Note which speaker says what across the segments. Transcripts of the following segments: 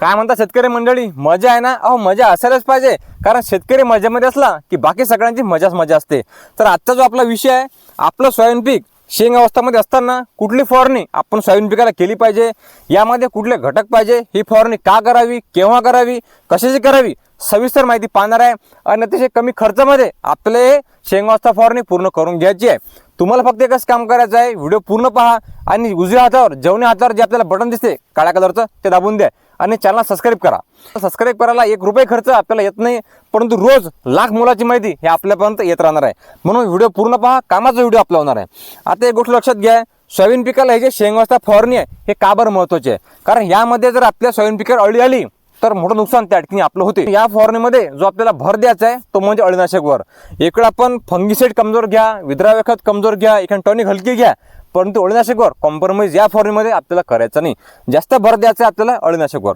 Speaker 1: काय म्हणता शेतकरी मंडळी? मजा आहे ना? अहो मजा असायलाच पाहिजे. कारण शेतकरी मजेमध्ये असला की बाकी सगळ्यांची मजाच मजा असते. तर आजचा जो आपला विषय आहे आपलं सोयाबीन पीक शेंग अवस्थामध्ये असताना कुठली फवारणी आपण सोयाबीन पिकाला केली पाहिजे? यामध्ये कुठले घटक पाहिजे? ही फवारणी का करावी? केव्हा करावी? कशाची करावी? सविस्तर माहिती पाहणार आहे. आणि अतिशय कमी खर्चामध्ये आपले शेंग अवस्था फवारणी पूर्ण करून घ्यायची आहे. तुम्हाला फक्त एकच काम करायचं आहे. व्हिडिओ पूर्ण पहा आणि उजव्या हातावर जेवण्या हातावर जे आपल्याला बटन दिसते काळ्या कलरचं ते दाबून द्या. आणि चॅनल सबस्क्राईब करा. सबस्क्राईब करायला एक रुपये खर्च आपल्याला येत नाही परंतु रोज लाख मुलाची माहिती हे आपल्यापर्यंत येत राहणार आहे. म्हणून व्हिडिओ पूर्ण पहा कामाचा व्हिडिओ आपला होणार आहे. आता एक गोष्ट लक्षात घ्या सोयाबीन पिकाला हे जे शेंगवास्ता फवारणी आहे हे का बरं महत्त्वाचे? आहे कारण यामध्ये जर आपल्या सोयाबीन पिकावर अळी आली तर मोठं नुकसान त्या ठिकाणी आपलं होते. या फवारणीमध्ये जो आपल्याला भर द्यायचा आहे तो म्हणजे अळीनाशकवर. इकडं आपण फंगिसाईड कमजोर घ्या विद्राव्यखत कमजोर घ्या एखादी टॉनिक हलकी घ्या परंतु अळीनाशकवर कॉम्प्रोमाइज या फवारणीमध्ये आपल्याला करायचं नाही. जास्त भर द्यायचा आहे आपल्याला अळीनाशकवर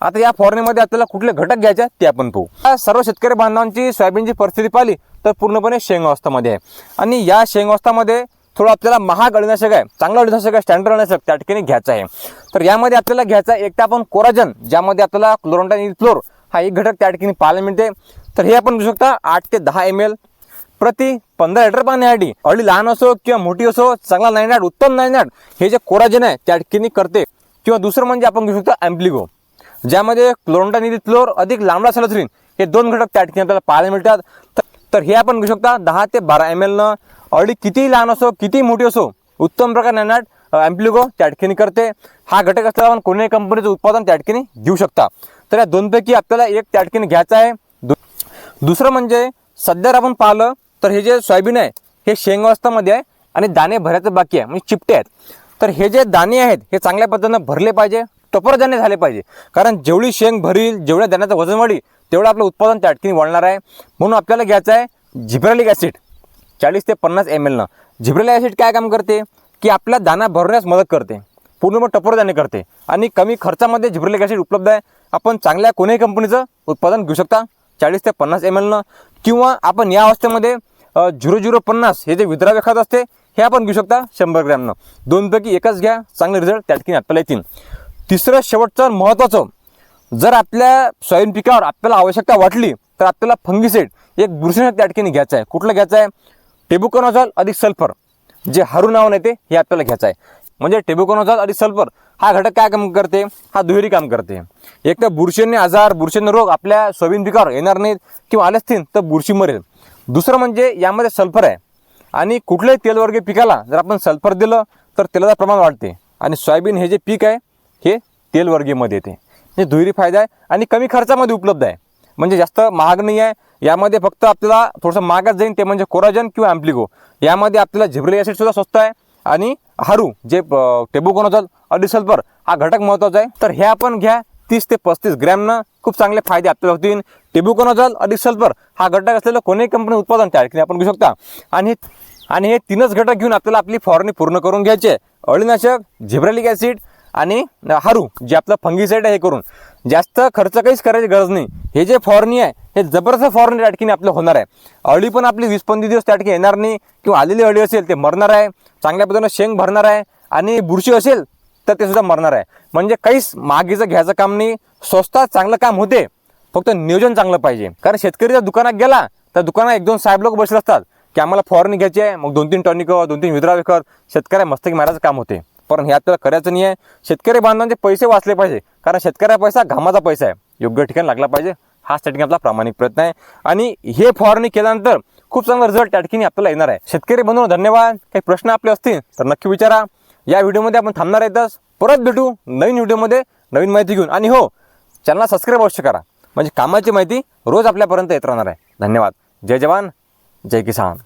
Speaker 1: आता या फॉर्नीमध्ये आपल्याला कुठले घटक घ्यायचे आहेत ते आपण पाहू. सर्व शेतकरी बांधवांची सोयाबीनची परिस्थिती पाहिली तर पूर्णपणे शेंग अवस्थामध्ये आहे. आणि या शेंग अवस्थामध्ये थोडं आपल्याला महाग अळीनाशक आहे चांगलं अळीनाशक आहे स्टँडर्ड अळीनाशक त्या ठिकाणी घ्यायचं आहे. तर यामध्ये आपल्याला घ्यायचा आहे एक तर आपण कोराजन ज्यामध्ये आपल्याला क्लोरोंटाइन फ्लोर हा एक घटक त्या ठिकाणी पाहायला मिळते. तर हे आपण घेऊ शकता आठ ते दहा एम एल प्रति पंधरा लिटर पाण्यासाठी अळी लहान असो किंवा मोठी असो चांगला नायनाट उत्तम नायनाट हे जे कोराजन आहे त्या ठिकाणी करते. किंवा दुसरं म्हणजे आपण घेऊ शकतो अँप्लिगो ज्यामध्ये क्लोरोंटानिल फ्लोर अधिक लांबडा सॅलथ्रीन हे दोन घटक त्या ठिकाणी आपल्याला पाहायला मिळतात. तर- तर हे आपण घेऊ शकता दहा ते बारा एम एलनं अळी कितीही लहान असो कितीही मोठी असो उत्तम प्रकार नायनाट अँप्लिगो त्या ठिकाणी करते. हा घटक असल्यावर आपण कोणत्याही कंपनीचं उत्पादन त्या ठिकाणी घेऊ शकता. तर या दोनपैकी आपल्याला एक त्या ठिकाणी घ्यायचं आहे. दु- दुसरं म्हणजे सध्या जर आपण पाहिलं तर हे जे सोयाबीन आहे हे शेंग अवस्थामध्ये आहे आणि दाणे भरायचं बाकी आहे म्हणजे चिपटे आहेत. तर हे जे दाणे आहेत हे चांगल्या पद्धतीनं भरले पाहिजे टपर दाणे झाले पाहिजे. कारण जेवढी शेंग भरील जेवढ्या दाण्याचं वजन वाढी तेवढं आपलं उत्पादन त्या अटकीने वाढणार आहे. म्हणून आपल्याला घ्यायचं आहे झिब्रालिक ॲसिड चाळीस ते पन्नास एम एलनं झिब्रेलिक ॲसिड काय काम करते? की आपला दाणा भरण्यास मदत करते. पूर्ण टपर दाणे करते. आणि कमी खर्चामध्ये झिब्रेलिक ॲसिड उपलब्ध आहे. आपण चांगल्या कोणीही कंपनीचं उत्पादन घेऊ शकता चाळीस ते पन्नास एम एलनं किंवा आपण या अवस्थेमध्ये झिरो झिरो पन्नास हे जे विद्राव्य खत असते हे आपण घेऊ शकता शंभर ग्रॅमनं. दोनपैकी एकच घ्या चांगले रिझल्ट त्या ठिकाणी आपल्याला येतील. तिसरं शेवटचं महत्त्वाचं जर आपल्या सोयाबीन पिकावर आपल्याला आवश्यकता वाटली तर आपल्याला फंगीसेट एक बुरशीनाशक त्या ठिकाणी घ्यायचं आहे. कुठलं घ्यायचं आहे? टेबुकोनॉझॉल अधिक सल्फर. जे हारू नावाने येते हे आपल्याला घ्यायचं आहे. म्हणजे टेबुकोनॉझॉल अधिक सल्फर हा घटक काय काम करते? हा दुहेरी काम करते. एक तर बुरशीने आजार बुरशीने रोग आपल्या सोयाबीन पिकावर येणार नाहीत किंवा आले असतील तर बुरशी मरेल. दुसरं म्हणजे यामध्ये सल्फर आहे. आणि कुठल्याही तेलवर्गीय पिकाला जर आपण सल्फर दिलं तर तेलाचं प्रमाण वाढते. आणि सोयाबीन हे जे पीक आहे हे तेलवर्गीयमध्ये येते. हे दुहेरी फायदा आहे आणि कमी खर्चामध्ये उपलब्ध आहे. म्हणजे जास्त महाग नाही आहे. यामध्ये फक्त आपल्याला थोडंसं महागात जाईल ते म्हणजे कोराजन किंवा ॲम्प्लिगो. यामध्ये आपल्याला झिब्रिल ॲसिडसुद्धा स्वस्त आहे. आणि हारू जे टेबुकोनोजल अडिसल्फर हा घटक महत्त्वाचा आहे. तर हे आपण घ्या. तीस ते पस्तीस ग्रॅमनं खूप चांगले फायदे आपल्याला होतील. टेबुकोनॉझॉल अधिक सल्फर हा घटक असलेलं कोणीही कंपनी उत्पादन त्या केले आपण घेऊ शकता. आणि आणि हे तीनच घटक घेऊन आपल्याला आपली फवारणी पूर्ण करून घ्यायचे अळीनाशक झिब्रेलिक ॲसिड आणि हारू जे आपलं फंगिसाईड आहे हे करून. जास्त खर्च काहीच करायची गरज नाही. हे जे फॉरनी आहे हे जबरदस्त फॉरनी त्या आपलं होणार आहे. अळी पण आपली वीस पंचवीस दिवस त्या येणार नाही. किंवा आलेली अळी असेल ते मरणार आहे. चांगल्या पद्धतीनं शेंग भरणार आहे. आणि बुरशी असेल तर ते सुद्धा मरणार आहे. म्हणजे काहीच मागीचं घ्यायचं काम नाही स्वस्तात चांगलं काम होते फक्त नियोजन चांगलं पाहिजे. कारण शेतकरी जर दुकानात गेला तर दुकानात एक दोन साहेब लोक बसले असतात की आम्हाला फवारणी घ्यायची आहे मग दोन तीन टॉनिक दोन तीन विद्रा विकत शेतकऱ्या मस्तकी मारायचं काम होते. पण हे आपल्याला करायचं नाही आहे शेतकरी बांधवांचे पैसे वाचले पाहिजे कारण शेतकऱ्या पैसा घामाचा पैसा आहे. योग्य ठिकाणी लागला पाहिजे हा त्या आपला प्रामाणिक प्रयत्न आहे. आणि हे फवारणी केल्यानंतर खूप चांगला रिझल्ट त्या ठिकाणी आपल्याला येणार आहे. शेतकरी बंधू धन्यवाद. काही प्रश्न आपले असतील तर नक्की विचारा. या व्हिडिओमध्ये आपण थांबणार आहेतच परत भेटू नवीन व्हिडिओमध्ये नवीन माहिती घेऊन. आणि हो चॅनलला सबस्क्राईब अवश्य करा. म्हणजे कामाची माहिती रोज आपल्यापर्यंत येत राहणार आहे. धन्यवाद. जय जवान. जय किसान.